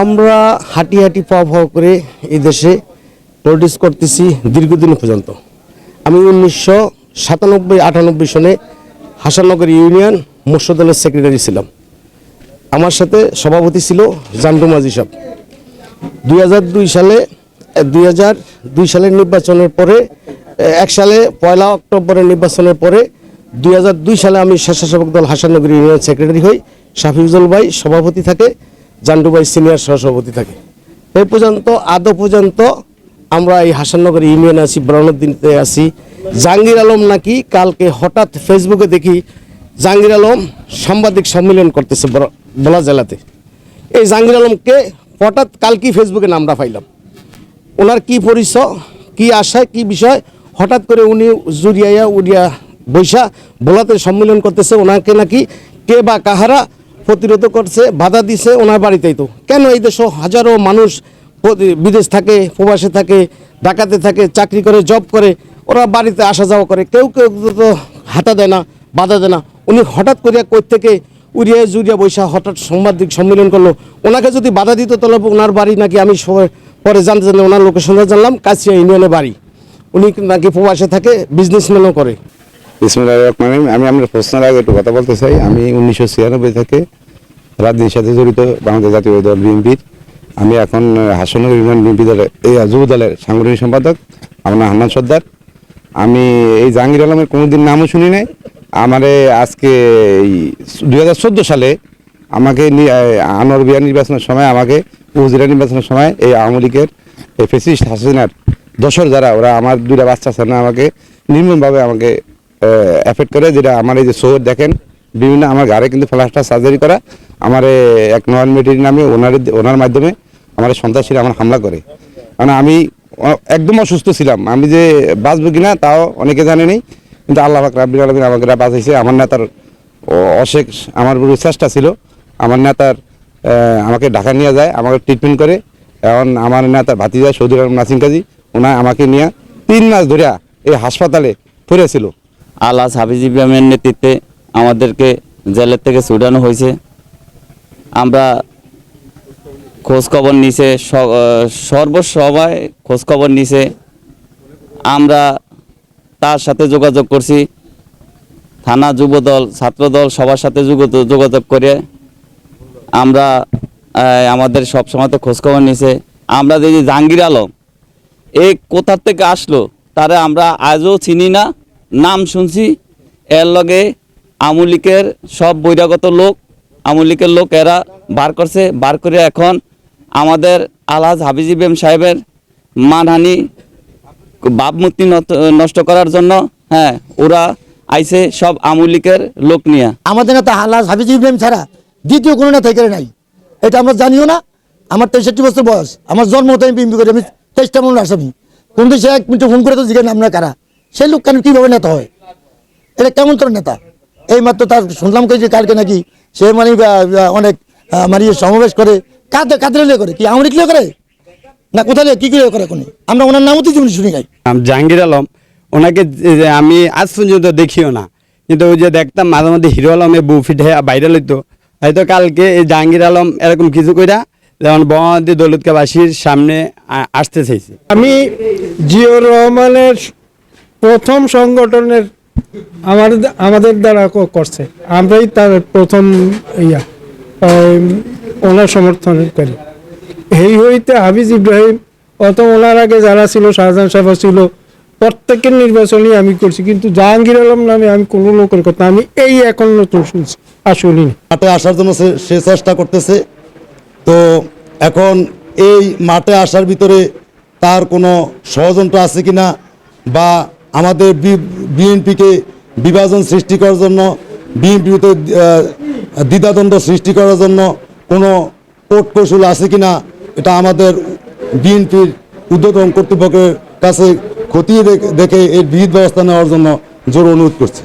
আমরা হাঁটি হাঁটি পাওয়া পাওয়া করে এই দেশে প্রডিউস করতেছি দীর্ঘদিন পর্যন্ত। আমি উনিশশো সাতানব্বই, আটানব্বই সনে হাসানগর ইউনিয়ন মোর্শদ দলের সেক্রেটারি ছিলাম। আমার সাথে সভাপতি ছিল জান্টু মাঝি সাহেব। দুই হাজার দুই সালে দুই হাজার দুই সালের নির্বাচনের পরে এক সালে পয়লা অক্টোবরের নির্বাচনের পরে, দুই হাজার দুই সালে আমি স্বেচ্ছাসেবক দল হাসানগর ইউনিয়ন সেক্রেটারি হই। শাফিউজুল ভাই সভাপতি থাকে। জান্টু ভাই সিনিয়র সহসভাপতি থাকে। এই পর্যন্ত, আদৌ পর্যন্ত আমরা এই হাসাননগর ইউনিয়নে আছি বরণদ্দিনতে আছি। জাহাঙ্গীর আলম নাকি কালকে হঠাৎ ফেসবুকে দেখি জাহাঙ্গীর আলম সাংবাদিক সম্মেলন করতেছে বলা জেলাতে। এই জাহাঙ্গীর আলমকে হঠাৎ কালকেই ফেসবুকে নামটা পাইলাম। ওনার কি পরিচয়, কি আশায়, কি বিষয়, হঠাৎ করে উনি জুরিয়াইয়া উড়িয়া বৈশা বোলাতে সম্মেলন করতেছে। ওনাকে নাকি কে বা কাহারা প্রতিরোধ করছে, বাধা দিছে ওনার বাড়িতেই তো। কেন এই দেশে হাজারো মানুষ বিদেশ থাকে, প্রবাসে থাকে ঢাকাতে থাকে, চাকরি করে, জব করে, ওরা বাড়িতে আসা যাওয়া করে। কেউ কেউ তো হাতা দেয় না, বাধা দেয় না। উনি হঠাৎ করিয়া কই থেকে উড়িয়া জুড়িয়া বৈশা হঠাৎ সাংবাদিক সম্মেলন করল। ওনাকে যদি বাধা দিত তাহলে ওনার বাড়ি নাকি আমি পরে জানতে জানলে ওনার লোকেশনটা জানলাম, কাছিয়া ইউনিয়নের বাড়ি। উনি নাকি প্রবাসে থাকে বিজনেসম্যানও করে। আমি আপনার প্রশ্নের আগে একটু কথা বলতে চাই। আমি উনিশশো ছিয়ানব্বই থেকে রাজনীতির সাথে জড়িত বাংলাদেশ জাতীয় দল বিএনপির। আমি এখন হাসনগর ইউনিয়ন বিএনপি দলের, এই যুব দলের সাংগঠনিক সম্পাদক। আমার নাম হান্নান সর্দার। আমি এই জাহাঙ্গীর আলমের কোনোদিন নামও শুনি নাই। আমারে আজকে এই দুই হাজার চোদ্দ সালে আমাকে আনোয়ার বিহার নির্বাচনের সময় আমাকে উপজেলা নির্বাচনের সময় এই আওয়ামী লীগের এই ফেসিস্ট হাসিনার দশর যারা, ওরা আমার দুইটা বাচ্চা সামনে আমাকে নির্মমভাবে আমাকে এফেক্ট করে, যেটা আমার এই যে শহর দেখেন, বিভিন্ন আমার ঘরে কিন্তু ফ্লাশটা সার্জারি করা, আমার এক নয়ন মেটির নামে ওনার ওনার মাধ্যমে আমার সন্ত্রাসীরা আমার হামলা করে। মানে আমি একদম অসুস্থ ছিলাম। আমি যে বাঁচবো কিনা তাও অনেকে জানেনি কিন্তু আল্লাহ পাক রাব্বিল আলামিন আমাকে বাঁচাইছে। আমার নেতার অ- অশেষ আমার পুরো চেষ্টা ছিল। আমার নেতার আমাকে ঢাকা নিয়ে যায়, আমাকে ট্রিটমেন্ট করে। এখন আমার নেতার ভাতিজা সৌদি আলম নাসিম কাজী ওনা আমাকে নিয়ে তিন মাস ধরে এই হাসপাতালে পড়েছিল। আল্লাহ হাফিজ ইব্রাহিমের নেতৃত্বে আমাদেরকে জেলের থেকে ছুটানো হয়েছে। আমরা খোঁজখবর নিছে সর্বসভায় খোঁজখবর নিছে। আমরা তার সাথে যোগাযোগ করছি। থানা যুবদল, ছাত্রদল সবার সাথে যোগ- যোগাযোগ করে। আমরা আমাদের সব সময় খোঁজখবর নিছে। আমরা যে জাহাঙ্গীর আলম এই কোথার থেকে আসলো, তারা আমরা আজও চিনি না। নাম শুনছি, এর লগে আমুলিকের সব বৈরাগত লোক, আমুলিকের লোক এরা বার করছে, বার করে এখন আমাদের আলহাজ হাফিজ ইব্রাহিম সাহেবের মানহানি ভাবমূর্তি নষ্ট করার জন্য হ্যাঁ ওরা আইছে সব আমুলিকের লোক নিয়ে। আমাদের নেতা হালাস হাফিজ ইব্রাহিম ছাড়া দ্বিতীয় কোনো নেতা এখানে নাই। এটা আমরা জানিও না, আমার তেষট্টি বছর বয়স, আমার জন্ম হতে আমি বিএমপি করি, আমি তেইশটা মনে আসামি কোন দেশে এক মিনিট ফোন করে তো জিজ্ঞেস আমরা কারা। সেই লোক কেন কীভাবে নেতা হয়? এটা কেমন তোর নেতা? এই মাত্র তার শুনলাম কে যে কালকে নাকি সে মানে অনেক মানে ইয়ে সমাবেশ করে। কাদের কাদের লিয়ে করে? কি আমরিক লিয়ে করে? না কোথায় লিয়ে কি করে করে কোনো? আমরা ওনার নামও তো জীবনে শুনি নাই। জাহাঙ্গীর আলম। ওনাকে আমি আজ পর্যন্ত দেখিও না। কিন্তু ওই যে দেখতাম মাঝে মধ্যে হিরো আলমে বউ ফিটে ভাইরাল হইতো। হয়তো কালকে এই জাহাঙ্গীর আলম এরকম কিছু কইরা যেমন বঙ্গবন্ধু দৌলতকাবাসীর সামনে আসতে চাইছে। আমি জিয়র রহমানের প্রথম সংগঠনের আমাদের আমাদের দ্বারা করছে। আমরাই তার প্রথম ইয়া ওনার সমর্থন করি। এই হইতে হাফিজ ইব্রাহিম, অত ওনার আগে যারা ছিল, শাহজাহান সাহেব ছিল, প্রত্যেকের নির্বাচনই আমি করছি। কিন্তু জাহাঙ্গীর আলম নামে আমি কোনো লোকের কথা, আমি এই এখন নতুন শুনছি আসলে মাঠে আসার জন্য সে চেষ্টা করতেছে। তো এখন এই মাঠে আসার ভিতরে তার কোনো ষড়যন্ত্র আছে কিনা বা আমাদের বিএনপিকে বিভাজন সৃষ্টি করার জন্য, বিএনপিতে দ্বিধাদ্বন্দ্ব সৃষ্টি করার জন্য কোনো কোট কৌশল আছে কিনা, এটা আমাদের বিএনপির উদ্বোধন কর্তৃপক্ষের কাছে খতিয়ে দেখে এর বিহিত ব্যবস্থা নেওয়ার জন্য জোর অনুরোধ করছে।